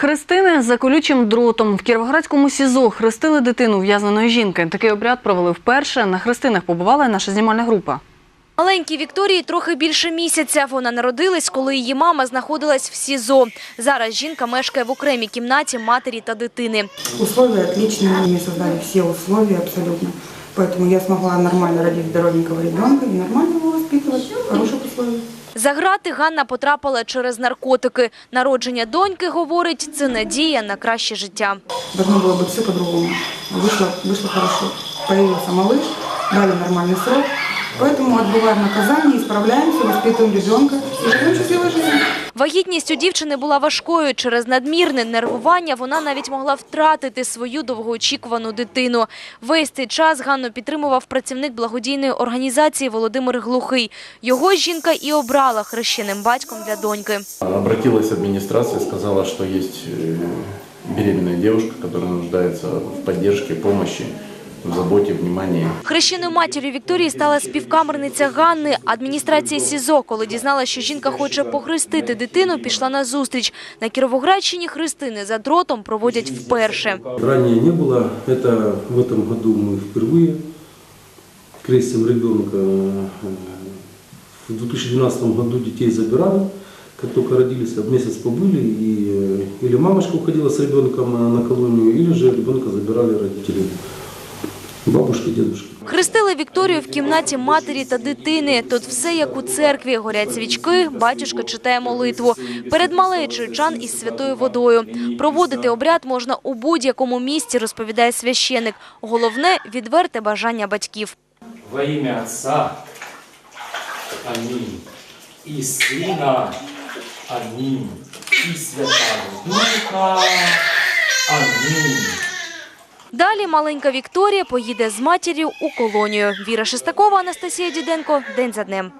Хрестини за колючим дротом в Кіровоградському СІЗО хрестили дитину в'язненої жінки. Такий обряд провели вперше. На хрестинах побувала і наша знімальна група. Маленькій Вікторії трохи більше місяця. Вона народилась, коли її мама знаходилась в СІЗО. Зараз жінка мешкає в окремій кімнаті матері та дитини. Условия отличные, мне создали все условия абсолютно. Поэтому я смогла нормально родить здоровенького ребенка и нормально его За грати Ганна потрапила через наркотики. Народження доньки, говорить, це надія на краще життя. Должно было быть все по-другому. Вышло, вышло хорошо. Появился малыш, дали нормальный срок. Поэтому отбываем наказание, исправляемся, воспитываем ребенка и живем счастливой жизнью. Вагітність у дівчини була важкою. Через надмірне нервування вона навіть могла втратити свою довгоочікувану дитину. Весь цей час Ганну підтримував працівник благодійної організації Володимир Глухий. Його жінка і обрала хрещеним батьком для доньки. Обратилась администрация, сказала, что есть э, беременная девушка, которая нуждается в поддержке, помощи, в заботе, внимании. Хрещеною матір'ю Вікторії стала співкамерниця Ганни. Адміністрація СІЗО, коли дізналася, що жінка хоче похрестити дитину, пішла на зустріч. На Кіровоградщині хрестини за дротом проводять вперше. Ранее не было. Это в этом году мы впервые крестим ребенка. В 2012 году детей забирали, как только родились, месяц побыли, и э, или мамочка уходила с ребенком на колонию, или же ребенка забирали родители, бабушки, дедушки. Хрестили Вікторію в кімнаті матері та дитини. Тут все як у церкві. Горять свічки, батюшка читає молитву. Перед малечою чан із святою водою. Проводити обряд можна у будь-якому місці, розповідає священик. Головне – відверте бажання батьків. Во имя Отца, Аминь, и Сына, Аминь, и Святого Духа, Аминь. Далі маленька Вікторія поїде з матір'ю у колонію. Віра Шестакова, Анастасія Діденко. День за днем.